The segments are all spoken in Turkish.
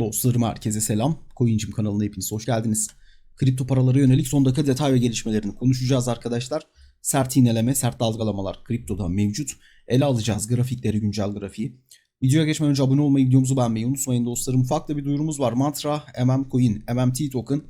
Dostlarım herkese selam. Coincim kanalına hepiniz hoş geldiniz. Kripto paralara yönelik son dakika detay ve gelişmelerini konuşacağız arkadaşlar. Sert iğneleme, sert dalgalamalar kriptoda mevcut. Ele alacağız grafikleri, güncel grafiği. Videoya geçmeden önce abone olmayı, videomuzu beğenmeyi unutmayın dostlarım. Da bir duyurumuz var. Mantra, MM Coin, MMT token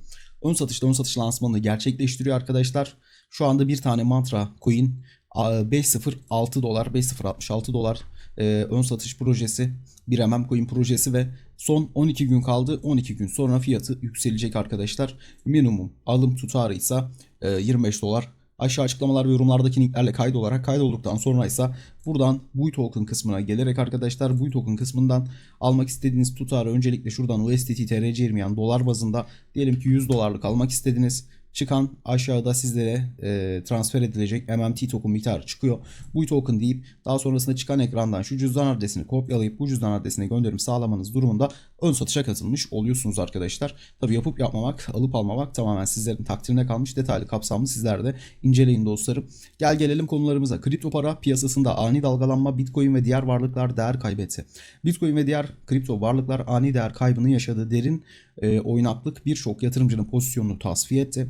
ön satışta ön satış lansmanını gerçekleştiriyor arkadaşlar. Şu anda bir tane Mantra Coin 5.06 dolar, 5.066 dolar e, ön satış projesi, bir MM Coin projesi ve son 12 gün kaldı. 12 gün sonra fiyatı yükselecek arkadaşlar. Minimum alım tutarı ise e, 25 dolar. Aşağı açıklamalar ve yorumlardaki linklerle kaydolarak kaydolduktan sonra ise buradan Bui Token kısmına gelerek arkadaşlar Bui Token kısmından almak istediğiniz tutarı öncelikle şuradan USDT TRC yani dolar bazında diyelim ki 100 dolarlık almak istediniz çıkan aşağıda sizlere e, transfer edilecek MMT token miktarı çıkıyor. Bu token deyip daha sonrasında çıkan ekrandan şu cüzdan adresini kopyalayıp bu cüzdan adresine gönderim sağlamanız durumunda ön satışa katılmış oluyorsunuz arkadaşlar. Tabi yapıp yapmamak, alıp almamak tamamen sizlerin takdirine kalmış detaylı kapsamlı sizler de inceleyin dostlarım. Gel gelelim konularımıza. Kripto para piyasasında ani dalgalanma Bitcoin ve diğer varlıklar değer kaybetti. Bitcoin ve diğer kripto varlıklar ani değer kaybını yaşadığı derin e, oynaklık birçok yatırımcının pozisyonunu tasfiye etti.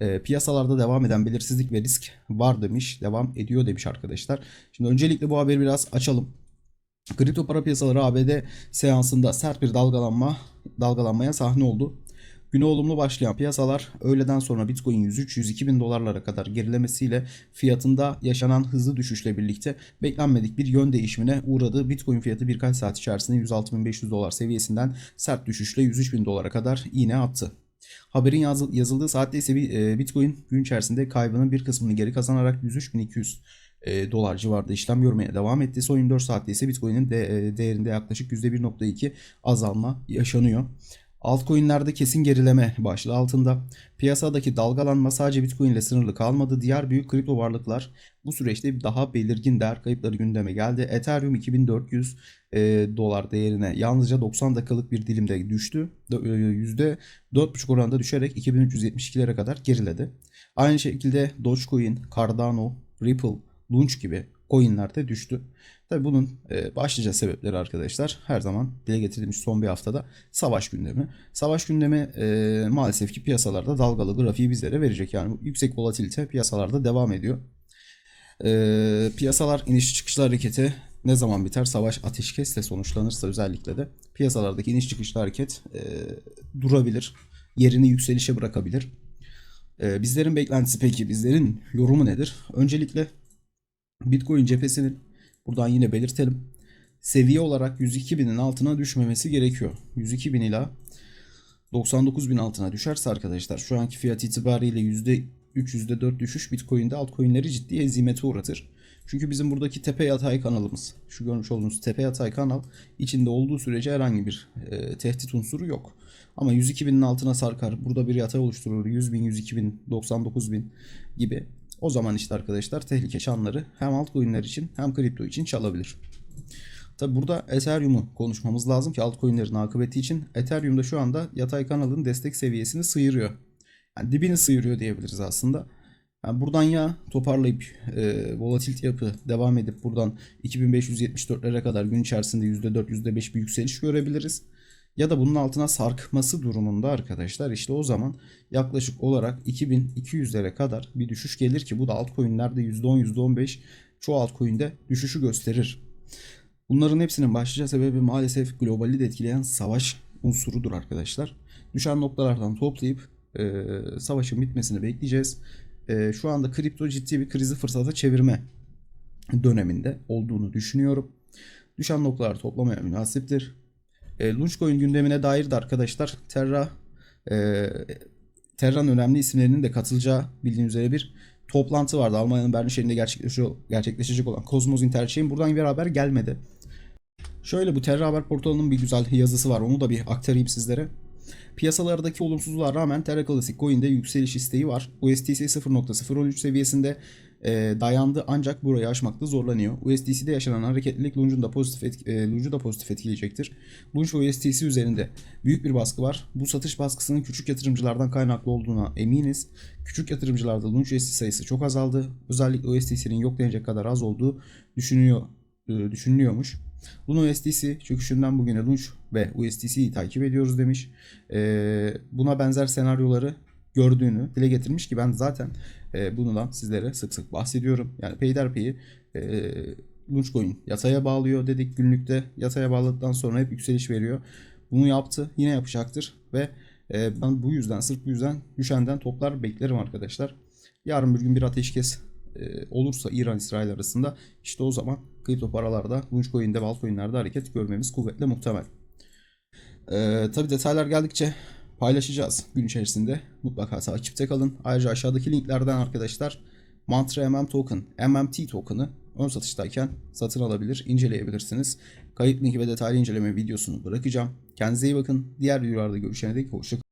E, piyasalarda devam eden belirsizlik ve risk var demiş, devam ediyor demiş arkadaşlar. Şimdi öncelikle bu haberi biraz açalım. Kripto para piyasaları ABD seansında sert bir dalgalanma dalgalanmaya sahne oldu. Güne olumlu başlayan piyasalar öğleden sonra Bitcoin 103-102 bin dolarlara kadar gerilemesiyle fiyatında yaşanan hızlı düşüşle birlikte beklenmedik bir yön değişimine uğradı. Bitcoin fiyatı birkaç saat içerisinde 106.500 dolar seviyesinden sert düşüşle 103 bin dolara kadar iğne attı. Haberin yazıldığı saatte ise e, Bitcoin gün içerisinde kaybının bir kısmını geri kazanarak 103.200 e, dolar civarında işlem görmeye devam etti. Son 24 saatte ise Bitcoin'in de, e, değerinde yaklaşık %1.2 azalma yaşanıyor. Altcoin'lerde kesin gerileme başlığı altında. Piyasadaki dalgalanma sadece Bitcoin ile sınırlı kalmadı. Diğer büyük kripto varlıklar bu süreçte daha belirgin değer kayıpları gündeme geldi. Ethereum 2400 e, dolar değerine yalnızca 90 dakikalık bir dilimde düştü. %4,5 oranında düşerek 2372'lere kadar geriledi. Aynı şekilde Dogecoin, Cardano, Ripple, Launch gibi coinler de düştü. Tabi bunun e, başlıca sebepleri arkadaşlar her zaman dile getirilmiş son bir haftada savaş gündemi. Savaş gündemi e, maalesef ki piyasalarda dalgalı grafiği bizlere verecek. Yani yüksek volatilite piyasalarda devam ediyor. E, piyasalar iniş çıkışlı hareketi ne zaman biter? Savaş ateşkesle sonuçlanırsa özellikle de piyasalardaki iniş çıkışlı hareket durabilir. Yerini yükselişe bırakabilir. Bizlerin beklentisi peki bizlerin yorumu nedir? Öncelikle Bitcoin cephesinin buradan yine belirtelim. Seviye olarak 102 binin altına düşmemesi gerekiyor. 102 bin ila 99 bin altına düşerse arkadaşlar şu anki fiyat itibariyle %3 %4 düşüş Bitcoin'de altcoin'leri ciddi ezimete uğratır. Çünkü bizim buradaki tepe yatay kanalımız, şu görmüş olduğunuz tepe yatay kanal içinde olduğu sürece herhangi bir e, tehdit unsuru yok. Ama 102 binin altına sarkar, burada bir yatay oluşturur, 100 bin, 102 bin, 99 bin gibi o zaman işte arkadaşlar tehlike çanları hem altcoin'ler için hem kripto için çalabilir. Tabi burada Ethereum'u konuşmamız lazım ki altcoin'lerin akıbeti için. Ethereum'da şu anda yatay kanalın destek seviyesini sıyırıyor. Yani dibini sıyırıyor diyebiliriz aslında. Yani buradan ya toparlayıp e, volatility yapı devam edip buradan 2574'lere kadar gün içerisinde %4 %5 bir yükseliş görebiliriz. Ya da bunun altına sarkması durumunda arkadaşlar işte o zaman yaklaşık olarak 2200'lere kadar bir düşüş gelir ki bu da altcoin'lerde %10 %15 çoğu altcoin'de düşüşü gösterir. Bunların hepsinin başlıca sebebi maalesef globali de etkileyen savaş unsurudur arkadaşlar. Düşen noktalardan toplayıp e, savaşın bitmesini bekleyeceğiz. E, şu anda kripto ciddi bir krizi fırsata çevirme döneminde olduğunu düşünüyorum. Düşen noktalar toplamaya münasiptir. E, Launchcoin gündemine dair de arkadaşlar Terra e, Terra'nın önemli isimlerinin de katılacağı bildiğiniz üzere bir toplantı vardı. Almanya'nın Berlin şehrinde gerçekleşecek olan Cosmos Interchain buradan bir haber gelmedi. Şöyle bu Terra Haber portalının bir güzel yazısı var. Onu da bir aktarayım sizlere. Piyasalardaki olumsuzluğa rağmen Terra Classic Coin'de yükseliş isteği var. USDC 0.013 seviyesinde e, dayandı ancak burayı aşmakta zorlanıyor. USDC'de yaşanan hareketlilik Lunge'un da pozitif etki, e, da pozitif etkileyecektir. Lunge ve USDC üzerinde büyük bir baskı var. Bu satış baskısının küçük yatırımcılardan kaynaklı olduğuna eminiz. Küçük yatırımcılarda Lunge USDC sayısı çok azaldı. Özellikle USDC'nin yok denecek kadar az olduğu düşünüyor, e, düşünülüyormuş. Luna USDC çöküşünden bugüne Lunch ve USDC'yi takip ediyoruz demiş. Ee, buna benzer senaryoları gördüğünü dile getirmiş ki ben zaten e, bundan sizlere sık sık bahsediyorum. Yani peyderpey e, Launchcoin yataya bağlıyor dedik günlükte. Yataya bağladıktan sonra hep yükseliş veriyor. Bunu yaptı. Yine yapacaktır ve e, ben bu yüzden sırf bu yüzden düşenden toplar beklerim arkadaşlar. Yarın bir gün bir ateşkes e, olursa İran-İsrail arasında işte o zaman kripto paralarda, Launchcoin'de, Valcoin'lerde hareket görmemiz kuvvetle muhtemel. E, tabii detaylar geldikçe paylaşacağız gün içerisinde. Mutlaka takipte kalın. Ayrıca aşağıdaki linklerden arkadaşlar Mantra MM Token, MMT token'ı ön satıştayken satın alabilir, inceleyebilirsiniz. Kayıt linki ve detaylı inceleme videosunu bırakacağım. Kendinize iyi bakın. Diğer videolarda görüşene dek hoşçakalın.